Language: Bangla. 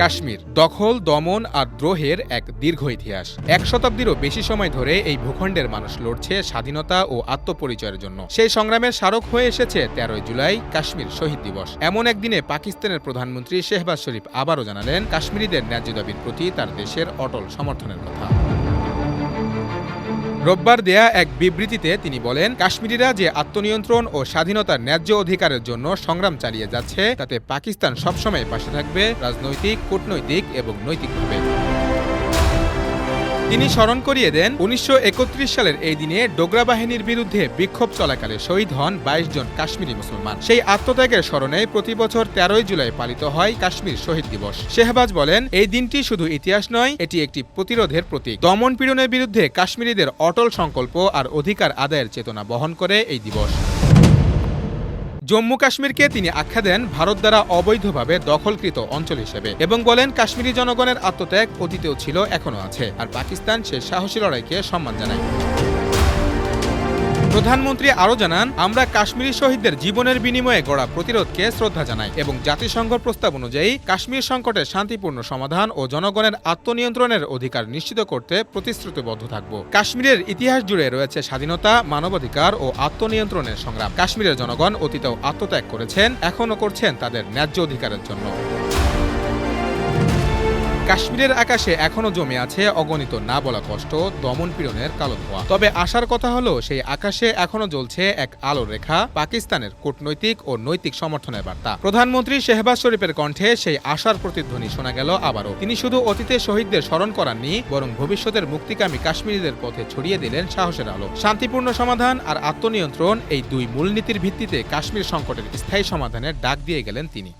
কাশ্মীর, দখল, দমন আর দ্রোহের এক দীর্ঘ ইতিহাস। এক শতাব্দীরও বেশি সময় ধরে এই ভূখণ্ডের মানুষ লড়ছে স্বাধীনতা ও আত্মপরিচয়ের জন্য। সেই সংগ্রামের স্মারক হয়ে এসেছে তেরোই জুলাই কাশ্মীর শহীদ দিবস। এমন একদিনে পাকিস্তানের প্রধানমন্ত্রী শেহবাজ শরীফ আবারও জানালেন, কাশ্মীরিদের ন্যায্য দাবির প্রতি তার দেশের অটল সমর্থনের কথা। রোববার দেয়া এক বিবৃতিতে তিনি বলেন, কাশ্মীরিরা যে আত্মনিয়ন্ত্রণ ও স্বাধীনতার ন্যায্য অধিকারের জন্য সংগ্রাম চালিয়ে যাচ্ছে, তাতে পাকিস্তান সবসময় পাশে থাকবে রাজনৈতিক, কূটনৈতিক এবং নৈতিকভাবে। তিনি স্মরণ করিয়ে দেন, উনিশশো একত্রিশ সালের এই দিনে ডোগরা বাহিনীর বিরুদ্ধে বিক্ষোভ চলাকালে শহীদ হন বাইশ জন কাশ্মীরি মুসলমান। সেই আত্মত্যাগের স্মরণে প্রতি বছর তেরোই জুলাই পালিত হয় কাশ্মীর শহীদ দিবস। শেহবাজ বলেন, এই দিনটি শুধু ইতিহাস নয়, এটি একটি প্রতিরোধের প্রতীক। দমন পীড়নের বিরুদ্ধে কাশ্মীরিদের অটল সংকল্প আর অধিকার আদায়ের চেতনা বহন করে এই দিবস। জম্মু কাশ্মীরকে তিনি আখ্যা দেন ভারত দ্বারা অবৈধভাবে দখলকৃত অঞ্চল হিসেবে এবং বলেন কাশ্মীরি জনগণের আত্মত্যাগ অতীতেও ছিল, এখনও আছে। আর পাকিস্তান সে সাহসী লড়াইকে সম্মান জানায়। প্রধানমন্ত্রী আরও জানান, আমরা কাশ্মীরি শহীদদের জীবনের বিনিময়ে গড়া প্রতিরোধকে শ্রদ্ধা জানাই এবং জাতিসংঘ প্রস্তাব অনুযায়ী কাশ্মীর সংকটের শান্তিপূর্ণ সমাধান ও জনগণের আত্মনিয়ন্ত্রণের অধিকার নিশ্চিত করতে প্রতিশ্রুতিবদ্ধ থাকব। কাশ্মীরের ইতিহাস জুড়ে রয়েছে স্বাধীনতা, মানবাধিকার ও আত্মনিয়ন্ত্রণের সংগ্রাম। কাশ্মীরের জনগণ অতীতেও আত্মত্যাগ করেছেন, এখনও করছেন তাদের ন্যায্য অধিকারের জন্য। কাশ্মীরের আকাশে এখনও জমে আছে অগণিত না বলা কষ্ট, দমন পীড়নের কালো ধোঁয়া। তবে আসার কথা হলো, সেই আকাশে এখনও জ্বলছে এক আলোর রেখা, পাকিস্তানের কূটনৈতিক ও নৈতিক সমর্থনের বার্তা। প্রধানমন্ত্রী শেহবাজ শরীফের কণ্ঠে সেই আশার প্রতিধ্বনি শোনা গেল আবারও। তিনি শুধু অতীতে শহীদদের স্মরণ করাননি, বরং ভবিষ্যতের মুক্তিকামী কাশ্মীরিদের পথে ছড়িয়ে দিলেন সাহসের আলো। শান্তিপূর্ণ সমাধান আর আত্মনিয়ন্ত্রণ এই দুই মূলনীতির ভিত্তিতে কাশ্মীর সংকটের স্থায়ী সমাধানের ডাক দিয়ে গেলেন তিনি।